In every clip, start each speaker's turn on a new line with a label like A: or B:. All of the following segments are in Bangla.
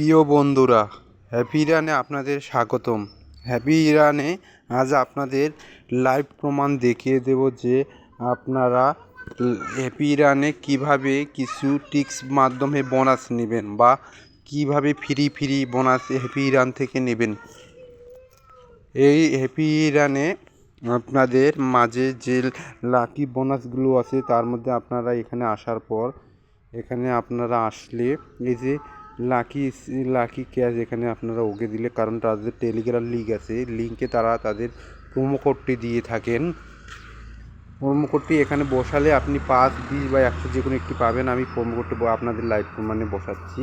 A: প্রিয় বন্ধুরা হ্যাপি রানে আপনাদের স্বাগতম। হ্যাপি রানে আজ আপনাদের লাইভ প্রমাণ দেখিয়ে দেব যে আপনারা হ্যাপি রানে কীভাবে কিছু টিক্স মাধ্যমে বোনাস নেবেন বা কীভাবে free free bonus happy run থেকে নেবেন। এই হ্যাপি রানে আপনাদের মাঝে যে লাকি বোনাসগুলো আছে, তার মধ্যে আপনারা এখানে আসার পর, এখানে আপনারা আসলে এই যে লাকি লাকি ক্যাশ এখানে আপনারা ওকে দিলে, কারণ তাদের টেলিগ্রাম লিঙ্ক আছে। লিঙ্কে তারা তাদের প্রোমো কোডটি দিয়ে থাকেন। প্রোমো কোডটি এখানে বসালে আপনি পাঁচ, বিশ বা একশো যে কোনো একটি পাবেন। আমি প্রোমো কোডটি আপনাদের লাইভ প্রমাণে বসাচ্ছি।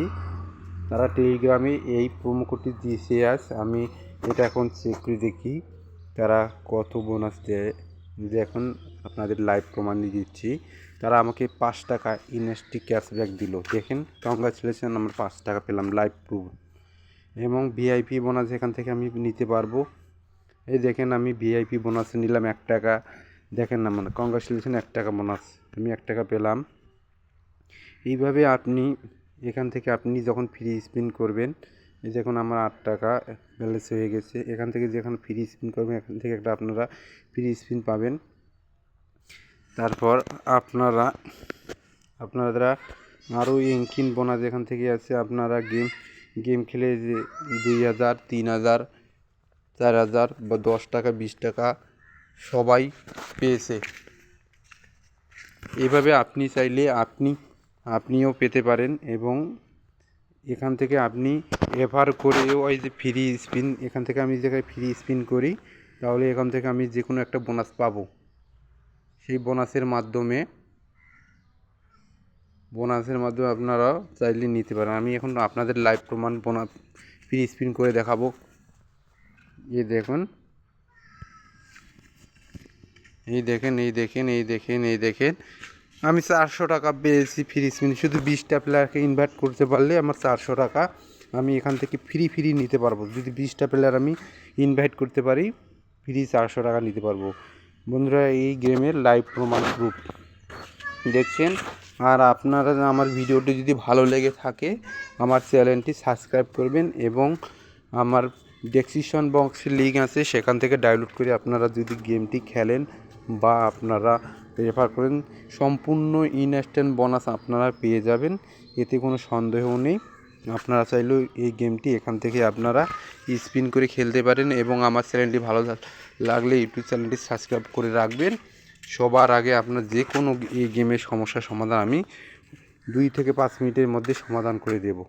A: তারা টেলিগ্রামে এই প্রোমো কোডটি দিয়েছে আজ। আমি এটা এখন চেক করে দেখি, তারা কত বোনাস দেয়। যদি এখন আপনাদের লাইভ প্রমাণ দিয়ে দিচ্ছি। তারা আমাকে পাঁচ টাকা ইনস্টি ক্যাশব্যাক দিল। দেখেন কংগ্রাচুলেশন আমার পাঁচ টাকা পেলাম লাইভ প্রুফ এবং ভিআইপি বোনাস এখান থেকে আমি নিতে পারব। এই দেখেন, আমি ভিআইপি বোনাস নিলাম এক টাকা। দেখেন না মানে কংগ্রাচুলেশন এক টাকা বোনাস আমি এক টাকা পেলাম। এইভাবে আপনি, এখান থেকে আপনি যখন ফ্রি স্পিন করবেন, এই দেখুন আমার আট টাকা ব্যালেন্স হয়ে গেছে। এখান থেকে যখন ফ্রি স্পিন করবেন, এখান থেকে একটা আপনারা ফ্রি স্পিন পাবেন। তারপর আপনারা আপনারা আরও ইঙ্কিন বোনাস এখান থেকে আছে, আপনারা গেম গেম খেলে যে দুই হাজার, তিন হাজার, চার হাজার বা দশ টাকা, বিশ টাকা সবাই পেয়েছে। এভাবে আপনি চাইলে আপনি, আপনিও পেতে পারেন এবং এখান থেকে আপনি এফার করেও ওই যে ফ্রি স্পিন এখান থেকে আমি জায়গায় ফ্রি স্পিন করি, তাহলে এখান থেকে আমি যে কোনো একটা বোনাস পাবো। সেই বোনাসের মাধ্যমে বোনাসের মাধ্যমে আপনারা চাইলে নিতে পারেন। আমি এখন আপনাদের লাইভ প্রমাণ, বোনাস ফ্রি স্পিন করে দেখাবো। এই দেখুন। এই দেখেন এই দেখেন এই দেখেন এই দেখেন। আমি চারশো টাকা পেয়েছি ফ্রি স্পিন শুধু বিশটা প্লেয়ারকে ইনভাইট করতে পারলে আমার চারশো টাকা আমি এখান থেকে ফ্রি ফ্রি নিতে পারব। যদি বিশটা প্লেয়ার আমি ইনভাইট করতে পারি ফ্রি চারশো টাকা নিতে পারব। বন্ধুরা, এই গেমের লাইভ প্রমাণ প্রুফ দেখছেন? আর আপনারা, আমার ভিডিওটি যদি ভালো লেগে থাকে, আমার চ্যানেলটি সাবস্ক্রাইব করবেন এবং আমার ডেসক্রিপশন বক্সে লিঙ্ক আছে, সেখান থেকে ডাউনলোড করে আপনারা যদি গেমটি খেলেন বা আপনারা রেফার করেন, সম্পূর্ণ ইনস্ট্যান্ট বোনাস আপনারা পেয়ে যাবেন। এতে কোনো সন্দেহ নেই। আপনারা চাইলেও এই গেমটি এখান থেকে আপনারা স্পিন করে খেলতে পারেন এবং আমার চ্যানেলটি ভালো লাগলে ইউটিউব চ্যানেলটি সাবস্ক্রাইব করে রাখবেন। সবার আগে আপনার যে কোনো এই গেমের সমস্যার সমাধান আমি দুই থেকে পাঁচ মিনিটের মধ্যে সমাধান করে দেবো।